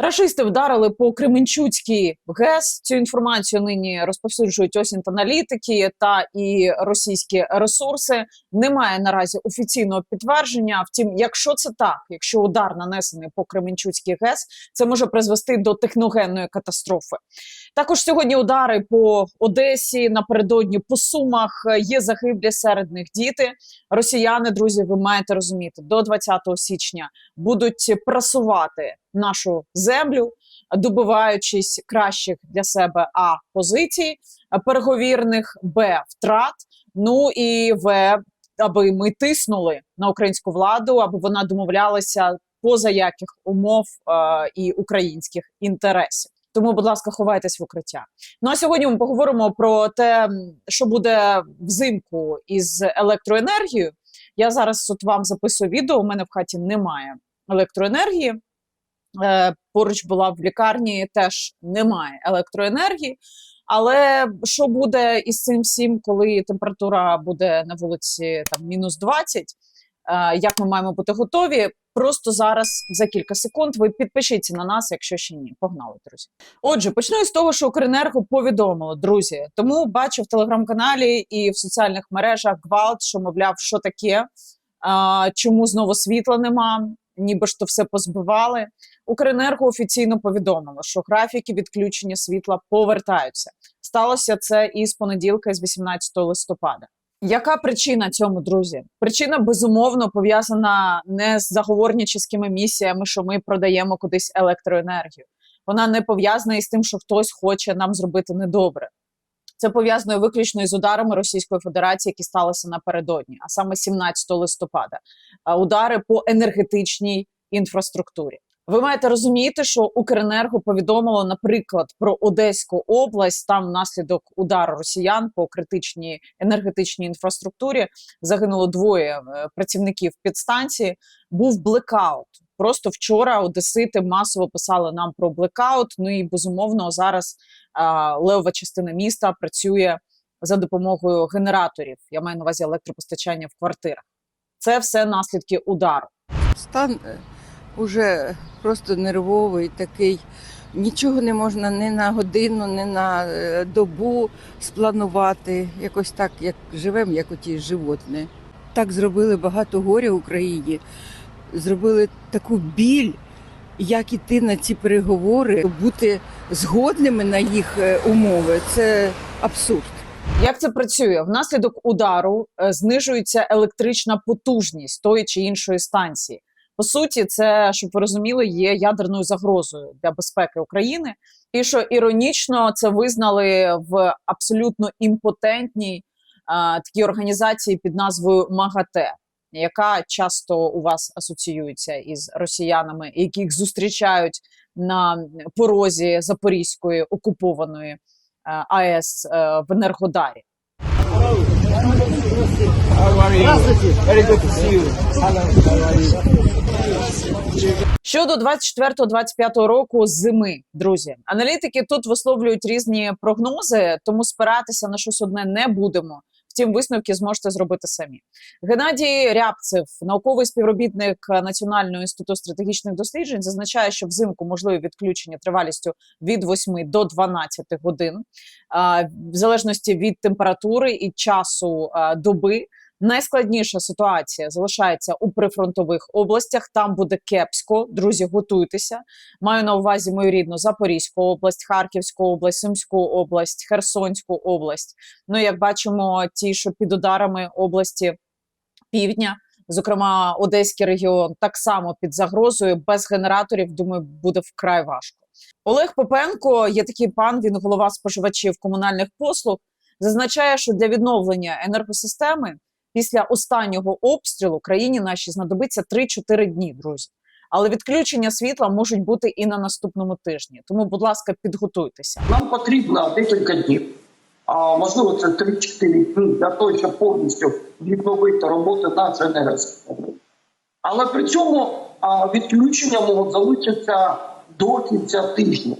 Рашисти вдарили по Кременчуцькій ГЕС. Цю інформацію нині розповсюджують осінт аналітики та і російські ресурси. Немає наразі офіційного підтвердження. Втім, якщо це так, якщо удар нанесений по Кременчуцькій ГЕС, це може призвести до техногенної катастрофи. Також сьогодні удари по Одесі напередодні по Сумах є загиблі серед них діти. Росіяни, друзі, ви маєте розуміти, до 20 січня будуть прасувати нашу землю, добиваючись кращих для себе а позицій переговірних, б втрат. Ну і в аби ми тиснули на українську владу, аби вона домовлялася поза яких умов е, і українських інтересів. Тому, будь ласка, ховайтесь в укриття. Ну а сьогодні ми поговоримо про те, що буде взимку із електроенергією. Я зараз от вам записую відео. У мене в хаті немає електроенергії. Е, поруч була в лікарні, теж немає електроенергії. Але що буде із цим всім, коли температура буде на вулиці там мінус 20? Е, Як ми маємо бути готові? Просто зараз за кілька секунд ви підпишіться на нас, якщо ще ні. Погнали, друзі. Отже, почну із того, що Укренерго повідомило, друзі. Тому бачу в телеграм-каналі і в соціальних мережах гвалт, що мовляв, що таке, а, чому знову світла нема, ніби ж то все позбивали. Укренерго офіційно повідомило, що графіки відключення світла повертаються. Сталося це із понеділка, з 18 листопада. Яка причина цьому, друзі? Причина безумовно пов'язана не з заговорническими місіями, що ми продаємо кудись електроенергію. Вона не пов'язана із тим, що хтось хоче нам зробити недобре. Це пов'язано виключно із ударами Російської Федерації, які сталися напередодні, а саме 17 листопада. Удари по енергетичній інфраструктурі. Ви маєте розуміти, що Укренерго повідомило, наприклад, про Одеську область. Там внаслідок удару росіян по критичній енергетичній інфраструктурі загинуло двоє е, працівників підстанції. Був блекаут. Просто вчора одесити масово писали нам про блекаут. Ну і безумовно зараз а, левова частина міста працює за допомогою генераторів. Я маю на увазі електропостачання в квартирах. Це все наслідки удару. Стан е, уже просто нервовий такий. Нічого не можна ні на годину, ні на е, добу спланувати. Якось так, як живемо, як оті животні. Так зробили багато горя Україні, зробили таку біль, як іти на ці переговори, бути згодними на їх е, умови. Це абсурд. Як це працює? Внаслідок удару е, знижується електрична потужність тої чи іншої станції. По суті, це щоб ви розуміли, є ядерною загрозою для безпеки України. І що іронічно це визнали в абсолютно імпотентній а, такій організації під назвою МАГАТЕ, яка часто у вас асоціюється із росіянами, яких зустрічають на порозі Запорізької окупованої е, АЕС е, в Енергодарі. Very. Hello, how are you? Щодо 24-25 року зими, друзі, аналітики тут висловлюють різні прогнози, тому спиратися на щось одне не будемо. Втім, висновки зможете зробити самі. Геннадій Рябцев, науковий співробітник Національного інституту стратегічних досліджень, зазначає, що взимку можливі відключення тривалістю від 8 до 12 годин, в залежності від температури і часу доби. Найскладніша ситуація залишається у прифронтових областях. Там буде кепсько. Друзі, готуйтеся. Маю на увазі мою рідну Запорізьку область, Харківську область, Сумську область, Херсонську область. Ну, як бачимо, ті, що під ударами області півдня, зокрема Одеський регіон, так само під загрозою без генераторів. Думаю, буде вкрай важко. Олег Попенко є такий пан. Він голова споживачів комунальних послуг. Зазначає, що для відновлення енергосистеми після останнього обстрілу країні нашій знадобиться 3-4 дні, друзі. Але відключення світла можуть бути і на наступному тижні. Тому, будь ласка, підготуйтеся. Нам потрібно декілька днів. А можливо, це 3-4 дні для того, щоб повністю відновити роботу нашої енергосистеми. Але при цьому відключення можуть залишитися до кінця тижня,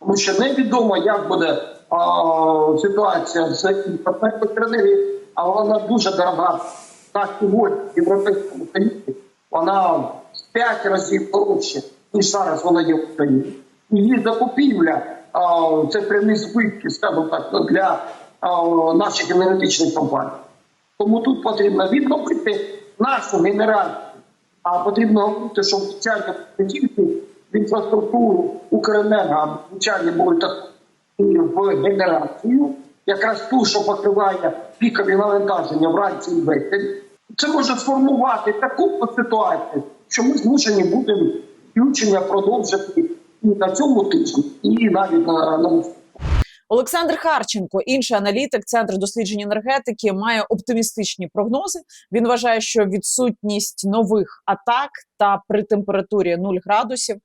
тому що невідомо, як буде ситуація з електроенергією, а вона дуже дорога. На сьогодні в Європейському Союзі вона в 5 разів дорожче, ніж зараз вона є в Україні. Її закупівля це прямі збитки, скажімо так, для а, наших енергетичних компаній. Тому тут потрібно відновити нашу генерацію, а потрібно говорити, що вчання не тільки в інфраструктуру Укренерго, а вчання будуть так і в генерацію, якраз ту, що покриває пікові навантаження вранці і ввечері. Це може сформувати таку ситуацію, що ми змушені будемо включення продовжити і на цьому тижні, і навіть на, на Олександр Харченко, інший аналітик Центру досліджень енергетики, має оптимістичні прогнози. Він вважає, що відсутність нових атак та при температурі 0 градусів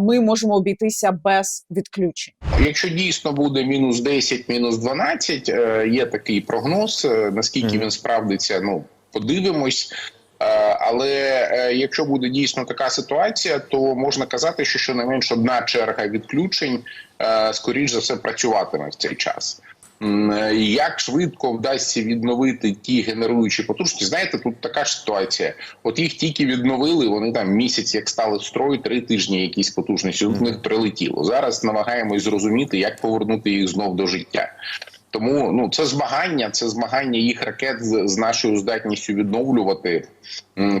ми можемо обійтися без відключень. Якщо дійсно буде мінус 10, мінус 12, е, є такий прогноз. е, Наскільки він справдиться, ну подивимось. Е, Але е, якщо буде дійсно така ситуація, то можна казати, що щонайменш одна черга відключень е, скоріш за все працюватиме в цей час. Як швидко вдасться відновити ті генеруючі потужності? Знаєте, тут така ж ситуація. От їх тільки відновили. Вони там місяць, як стали в строй, три тижні якісь потужності. Тут в них прилетіло. Зараз намагаємось зрозуміти, як повернути їх знов до життя. Тому ну це змагання, це змагання їх ракет з, з нашою здатністю відновлювати.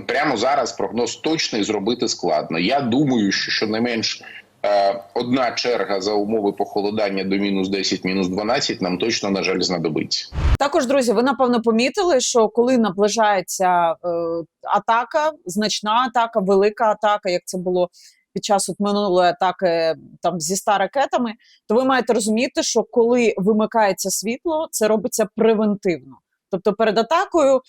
Прямо зараз прогноз точний зробити складно. Я думаю, що щонайменш е, одна черга за умови похолодання до мінус 10, мінус 12 нам точно на жаль знадобиться. Також, друзі, ви напевно помітили, що коли наближається е, атака, значна атака, велика атака, як це було під час от минулої атаки там зі ста ракетами, то ви маєте розуміти, що коли вимикається світло, це робиться превентивно. Тобто перед атакою е,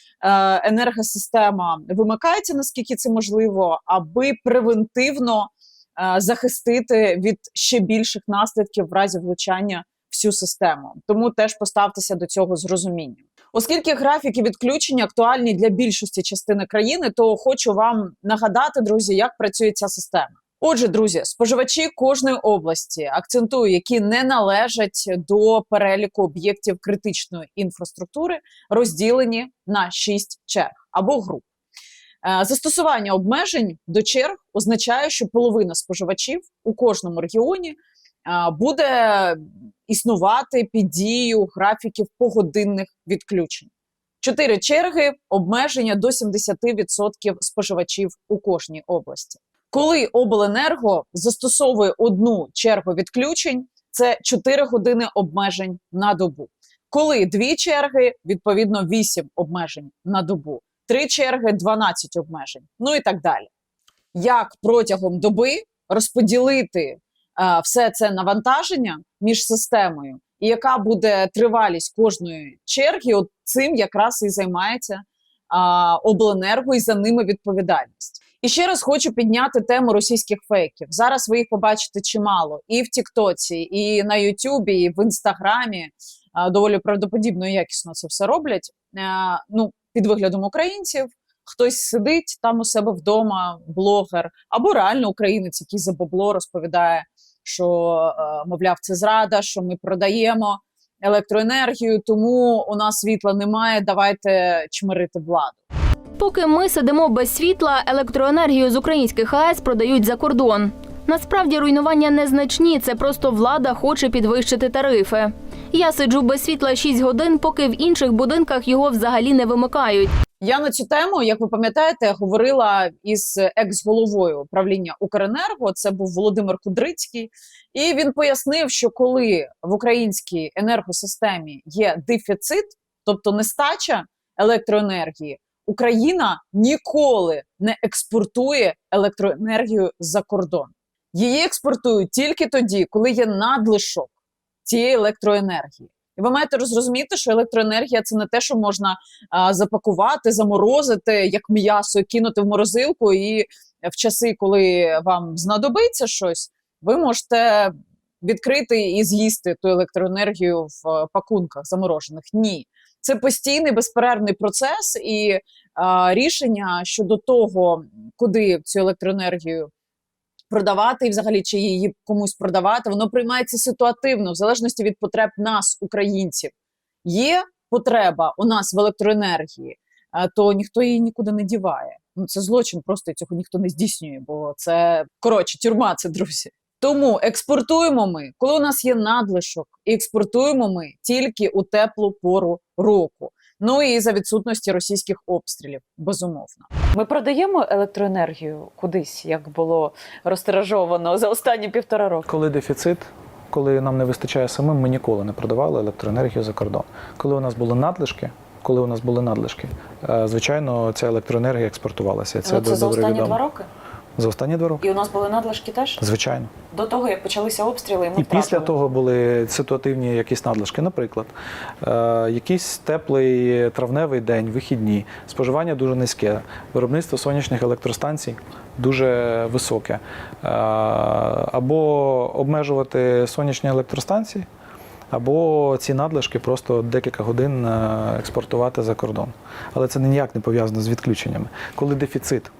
енергосистема вимикається, наскільки це можливо, аби превентивно е, захистити від ще більших наслідків в разі влучання всю систему. Тому теж поставтеся до цього з розумінням. Оскільки графіки відключення актуальні для більшості частини країни, то хочу вам нагадати, друзі, як працює ця система. Отже, друзі, споживачі кожної області акцентую, які не належать до переліку об'єктів критичної інфраструктури, розділені на шість черг або груп. Е, Застосування обмежень до черг означає, що половина споживачів у кожному регіоні е, буде існувати під дією графіків погодинних відключень. Чотири черги обмеження до 70% споживачів у кожній області. Коли обленерго застосовує одну чергу відключень, це 4 години обмежень на добу. Коли дві черги, відповідно 8 обмежень на добу, три черги 12 обмежень, ну і так далі. Як протягом доби розподілити е, все це навантаження між системою, і яка буде тривалість кожної черги, от цим якраз і займається а, обленерго і за ними відповідальність. І ще раз хочу підняти тему російських фейків. Зараз ви їх побачите чимало і в Тіктоці, і на Ютубі, і в Інстаграмі. Доволі правдоподібно і якісно це все роблять. Ну, під виглядом українців. Хтось сидить там у себе вдома, блогер, або реально українець, який за бабло розповідає, що мовляв, це зрада, що ми продаємо електроенергію, тому у нас світла немає. Давайте чмирити владу. Поки ми сидимо без світла, електроенергію з українських АЕС продають за кордон. Насправді руйнування незначні, це просто влада хоче підвищити тарифи. Я сиджу без світла 6 годин, поки в інших будинках його взагалі не вимикають. Я на цю тему, як ви пам'ятаєте, говорила із екс-головою правління Укренерго. Це був Володимир Кудрицький, і він пояснив, що коли в українській енергосистемі є дефіцит, тобто нестача електроенергії, Україна ніколи не експортує електроенергію за кордон. Її експортують тільки тоді, коли є надлишок цієї електроенергії. І ви маєте розуміти, що електроенергія це не те, що можна а, запакувати, заморозити як м'ясо, кинути в морозилку, і в часи, коли вам знадобиться щось, ви можете відкрити і з'їсти ту електроенергію в е, пакунках заморожених. Ні, це постійний безперервний процес, і а, рішення щодо того, куди цю електроенергію продавати і взагалі чи її комусь продавати, воно приймається ситуативно, в залежності від потреб нас, українців. Є потреба у нас в електроенергії, то ніхто її нікуди не діває. Ну це злочин, просто цього ніхто не здійснює, бо це коротше тюрма, це друзі. Тому експортуємо ми, коли у нас є надлишок, і експортуємо ми тільки у теплу пору року. Ну і за відсутності російських обстрілів, безумовно. Ми продаємо електроенергію кудись, як було розтиражовано за останні півтора року. Коли дефіцит, коли нам не вистачає самим, ми ніколи не продавали електроенергію за кордон. Коли у нас були надлишки, коли у нас були надлишки, е, звичайно, ця електроенергія експортувалася. Це, Ну, це за останні відомо. два роки. За останні два роки. І у нас були надлишки теж Звичайно. до того, як почалися обстріли. Ми І після того були ситуативні якісь надлишки. Наприклад, е, якийсь теплий травневий день, вихідні, споживання дуже низьке, виробництво сонячних електростанцій дуже високе. Е, або обмежувати сонячні електростанції, або ці надлишки просто декілька годин е, експортувати за кордон. Але це ніяк не пов'язано з відключеннями. Коли дефіцит,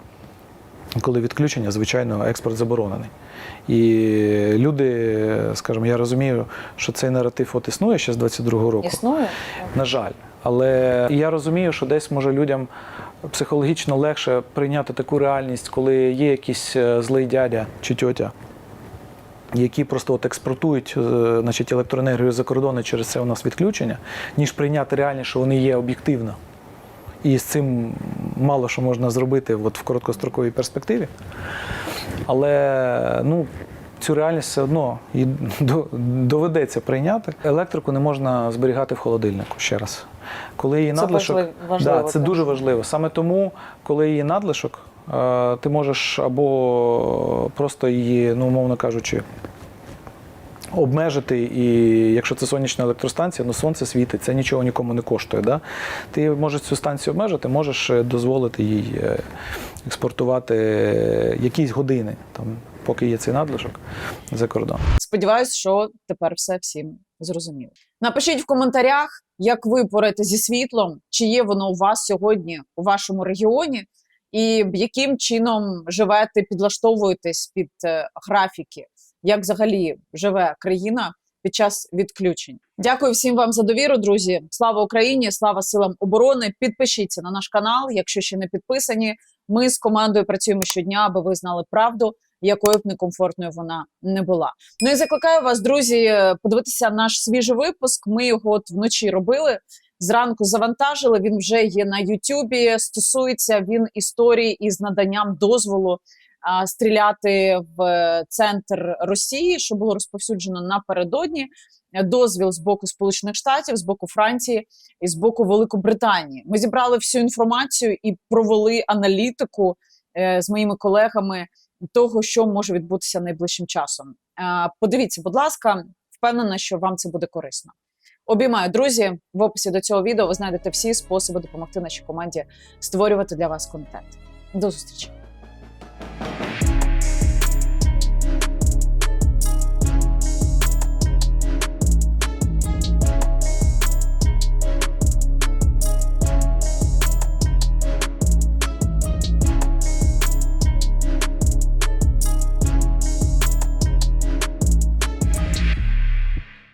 коли відключення, звичайно, експорт заборонений. І люди, скажімо, я розумію, що цей наратив от існує ще з 22-го року. існує. На жаль. Але я розумію, що десь може людям психологічно легше прийняти таку реальність, коли є якийсь е, злий дядя чи тьотя, які просто от експортують е, значить, електроенергію за кордони через це у нас відключення, ніж прийняти реальність, що вони є об'єктивно. І з цим мало що можна зробити от в короткостроковій перспективі. Але ну, цю реальність все одно і доведеться прийняти. Електрику не можна зберігати в холодильнику ще раз. Коли її Це надлишок, важливо, да, це так. дуже важливо. Саме тому, коли її надлишок, е, ти можеш або просто її, ну, умовно кажучи, обмежити, і якщо це сонячна електростанція, ну сонце світить, це нічого нікому не коштує. Да? Ти можеш цю станцію обмежити, можеш е, дозволити їй е, експортувати якісь години, там, поки є цей надлишок за кордон. Сподіваюсь, що тепер все всім зрозуміло. Напишіть в коментарях, як ви порете зі світлом, чи є воно у вас сьогодні у вашому регіоні, і яким чином живете, підлаштовуєтесь під е, графіки, як взагалі живе країна під час відключень. Дякую всім вам за довіру, друзі. Слава Україні! Слава силам оборони! Підпишіться на наш канал, якщо ще не підписані. Ми з командою працюємо щодня, аби ви знали правду якою б некомфортною вона не була. Ну і закликаю вас, друзі, подивитися наш свіжий випуск. Ми його от вночі робили. Зранку завантажили. Він вже є на Ютубі. Стосується він історії із наданням дозволу стріляти в центр Росії, що було розповсюджено напередодні. Дозвіл з боку Сполучених Штатів, з боку Франції і з боку Великобританії. Ми зібрали всю інформацію і провели аналітику е, з моїми колегами того, що може відбутися найближчим часом. Подивіться, будь ласка, впевнена, що вам це буде корисно. Обіймаю, друзі. В описі до цього відео ви знайдете всі способи допомогти нашій команді створювати для вас контент. До зустрічі!